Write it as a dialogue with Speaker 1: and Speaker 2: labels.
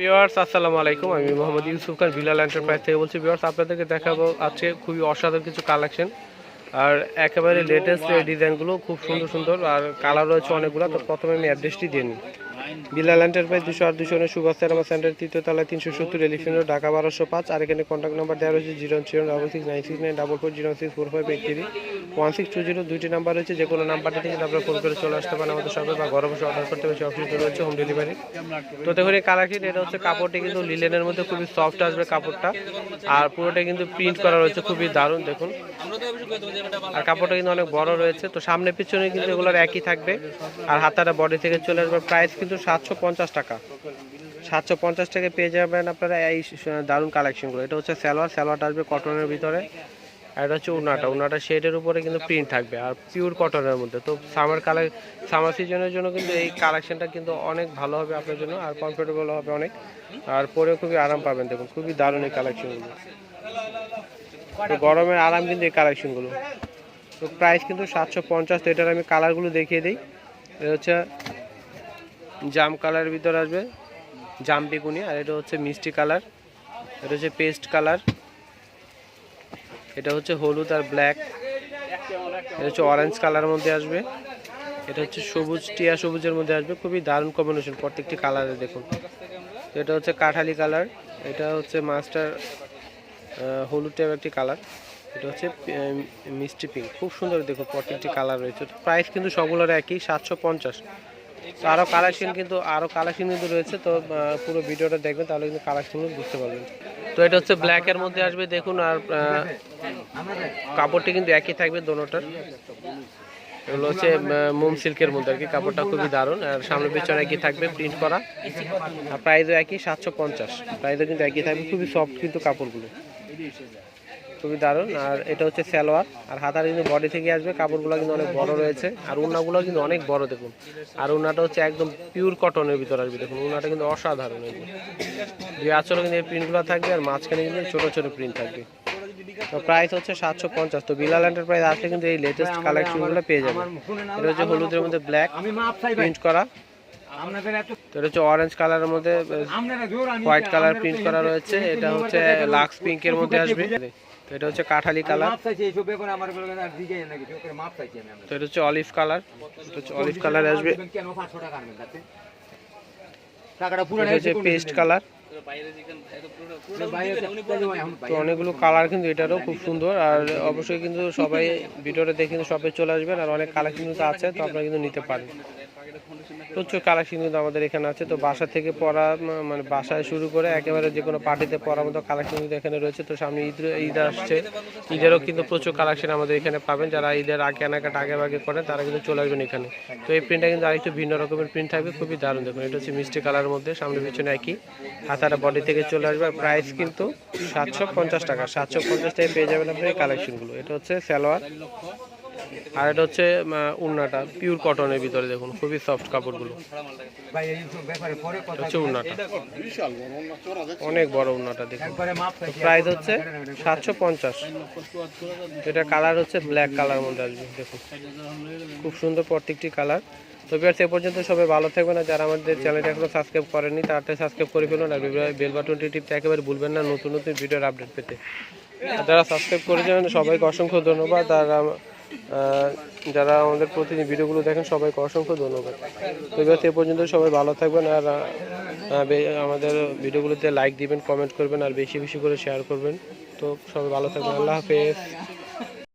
Speaker 1: Viewers, আসসালামু আলাইকুম। আমি মোহাম্মদ ইউসুফ খান, ভিলাল এন্টারপ্রাইজ থেকে বলছি ভিওয়ার্স আপনাদেরকে দেখাবো আজকে খুবই অসাধারণ কিছু কালেকশন। আর একেবারে লেটেস্ট ডিজাইনগুলো খুব সুন্দর সুন্দর, আর কালার রয়েছে অনেকগুলো, তো প্রথমে আমি অ্যাড্রেসটি দিয়ে নিই। বিলাল এন্টারপ্রাইজ দুশো আট, দুশো সুভাষ আমার সেন্টার তৃতীয় তলায় তিনশো সত্তর এলিফেন্ট ঢাকা বারোশো পাঁচ। আর এখানে কন্ট্যাক্ট নাম্বার দেওয়া রয়েছে zero zero double six nine six nine double four zero six four five eight three. One six two zero দুইটি নাম্বার রয়েছে, যে কোনো নাম্বারটা থেকে আপনারা ফোন করে চলে আসতে পারেন আমাদের সঙ্গে বা ঘরে বসে অর্ডার করতে পারেন কিছু রয়েছে হোম ডেলিভারি তো দেখুন, এই কালারটি এটা হচ্ছে কাপড়টি কিন্তু লিলেনের মধ্যে খুবই সফট আসবে কাপড়টা। আর পুরোটা কিন্তু প্রিন্ট করা রয়েছে, খুবই দারুণ, দেখুন। আর কাপড়টা কিন্তু অনেক বড় রয়েছে, তো সামনে পিছনে কিন্তু এগুলোর একই থাকবে। আর হাতাটা বডি থেকে চলে আসবে প্রাইস কিন্তু সাতশো পঞ্চাশ টাকা। সাতশো পঞ্চাশ টাকা পেয়ে যাবেন আপনারা এই দারুণ কালেকশনগুলো এটা হচ্ছে সালোয়ার, সালোয়ারটা আসবে কটনের ভিতরে। আর এটা হচ্ছে উনাটা উনাটা শেডের উপরে কিন্তু প্রিন্ট থাকবে, আর পিওর কটনের মধ্যে। তো সামার কালার সামার সিজনের জন্য কিন্তু এই কালেকশনটা কিন্তু অনেক ভালো হবে আপনার জন্য, আর কমফোর্টেবল হবে অনেক। আর পরেও খুবই আরাম পাবেন, দেখুন, খুবই দারুণ এই কালেকশনগুলো তো গরমের আরাম কিন্তু এই কালেকশনগুলো তো প্রাইস কিন্তু সাতশো পঞ্চাশ, তো এটার আমি কালারগুলো দেখিয়ে দিই। এটা হচ্ছে জাম কালারের ভিতর আসবে। জাম বেগুনি, আর এটা হচ্ছে মিষ্টি কালার। এটা হচ্ছে পেস্ট কালার। এটা হচ্ছে হলুদ আর ব্ল্যাক। এটা হচ্ছে অরেঞ্জ কালারের মধ্যে আসবে। এটা হচ্ছে সবুজ, টিয়া সবুজের মধ্যে আসবে। খুবই দারুণ কম্বিনেশন প্রত্যেকটি কালারে দেখুন। এটা হচ্ছে কাঠালি কালার। এটা হচ্ছে মাস্টার হলুদ টাইপের একটি কালার। এটা হচ্ছে মিষ্টি পিঙ্ক খুব সুন্দর দেখুন প্রত্যেকটি কালার রয়েছে। প্রাইস কিন্তু সবগুলোর একই, সাতশো পঞ্চাশ। তো আরও কালেকশন কিন্তু আরও কালেকশন কিন্তু রয়েছে, তো পুরো ভিডিওটা দেখবেন, তাহলে কিন্তু কালেকশনগুলো বুঝতে পারবেন। তো এটা হচ্ছে ব্ল্যাকের মধ্যে আসবে, দেখুন, আর কাপড়টি কিন্তু একই থাকবে দোনোটার। এগুলো হচ্ছে মোম সিল্কের মধ্যে আর কি, কাপড়টা খুবই দারুণ, আর সামনে পিছনে একই থাকবে প্রিন্ট করা। আর প্রাইসও একই, সাতশো পঞ্চাশ। প্রাইসও কিন্তু একই থাকবে, খুবই সফট কিন্তু কাপড়গুলো। খুবই দারুণ। আর এটা হচ্ছে সালোয়ার। আর হাতার কিন্তু বডি থেকে আসবে, কাপড়গুলো কিন্তু অনেক বড় রয়েছে। আর উন্নাগুলো কিন্তু অনেক বড় দেখুন। আর উন্নাটা হচ্ছে একদম পিওর কটনের ভিতর আসবে দেখুন। উন্নাটা কিন্তু অসাধারণ এই। যে আচলে কিন্তু এই প্রিন্টগুলো থাকবে, আর মাঝখানে কিন্তু ছোট ছোট প্রিন্ট থাকবে। তো প্রাইস হচ্ছে সাতশো পঞ্চাশ। তো বিলাল এন্টারপ্রাইজ আসলে কিন্তু এই লেটেস্ট কালেকশনগুলো পেয়ে যাবেন। এটা হচ্ছে হলুদের মধ্যে ব্ল্যাক প্রিন্ট করা। তো এটা হচ্ছে অরেঞ্জ কালারের মধ্যে হোয়াইট কালার প্রিন্ট করা রয়েছে এটা হচ্ছে লাক্স পিঙ্কের মধ্যে আসবে। তো এটা হচ্ছে কাঠালি কালার তো এটা হচ্ছে অলিভ কালার এটা হচ্ছে অলিভ কালার আসবে।
Speaker 2: কেন? 500 টাকা আনবেন তাতে। টাকাটা পুরো
Speaker 1: এটা হচ্ছে পেস্ট কালার তো অনেকগুলো কালার কিন্তু এটারও খুব সুন্দর আর অবশ্যই কিন্তু সবাই ভিডিওটা দেখে কিন্তু সবাই চলে আসবেন আর অনেক কালার কিন্তু আছে তো আপনারা কিন্তু নিতে পারেন। প্রচুর কালেকশন কিন্তু আমাদের এখানে আছে। তো বাসা থেকে পড়া মানে বাসায় শুরু করে একেবারে যে কোনো পার্টিতে পড়ার মতো কালেকশন কিন্তু এখানে রয়েছে। তো সামনে ঈদ ঈদ আসছে। ঈদেরও কিন্তু প্রচুর কালেকশন আমাদের এখানে পাবেন। যারা ঈদের আগে কেনাকাটা আগে আগে করেন, তারা কিন্তু চলে আসবেন এখানে। তো এই প্রিন্টটা কিন্তু আরেকটু ভিন্ন রকমের প্রিন্ট থাকবে। খুবই দারুণ দেখুন। এটা হচ্ছে মিষ্টি কালারের মধ্যে, সামনে পিছনে একই। হাতাটা বডি থেকে চলে আসবে। আর প্রাইস কিন্তু সাতশো পঞ্চাশ টাকা। সাতশো পঞ্চাশ টাকায় পেয়ে যাবেন আপনি এই কালেকশনগুলো এটা হচ্ছে সালোয়ার। আর এটা হচ্ছে উন্নাটা পিওর কটনের ভিতরে দেখুন খুবই সফট কাপড়গুলো।
Speaker 2: ভাই এইসব ব্যাপারে পরে
Speaker 1: এটা
Speaker 2: কথা
Speaker 1: হচ্ছে উন্নাটা অনেক বড় উন্নাটা দেখুন। প্রাইস হচ্ছে সাতশো পঞ্চাশ। এটা কালার হচ্ছে ব্ল্যাক কালার মধ্যে আসবে দেখুন। খুব সুন্দর প্রত্যেকটি কালার তো বিয়ার সে পর্যন্ত সবাই ভালো থাকবে না যারা আমাদের চ্যানেলটা এখনও সাবস্ক্রাইব করেনি তাড়াতাড়ি সাবস্ক্রাইব করে ফেলুন আর বেল বাটনটি টিপতে একেবারে ভুলবেন না নতুন নতুন ভিডিওর আপডেট পেতে। যারা সাবস্ক্রাইব করেছেন সবাইকে অসংখ্য ধন্যবাদ। আর যারা আমাদের প্রতিদিন ভিডিওগুলো দেখেন, সবাইকে অসংখ্য ধন্যবাদ। তো এবার এ পর্যন্ত সবাই ভালো থাকবেন আর আমাদের ভিডিওগুলোতে লাইক দিবেন কমেন্ট করবেন আর বেশি বেশি করে শেয়ার করবেন। তো সবাই ভালো থাকবেন। আল্লাহ হাফেজ।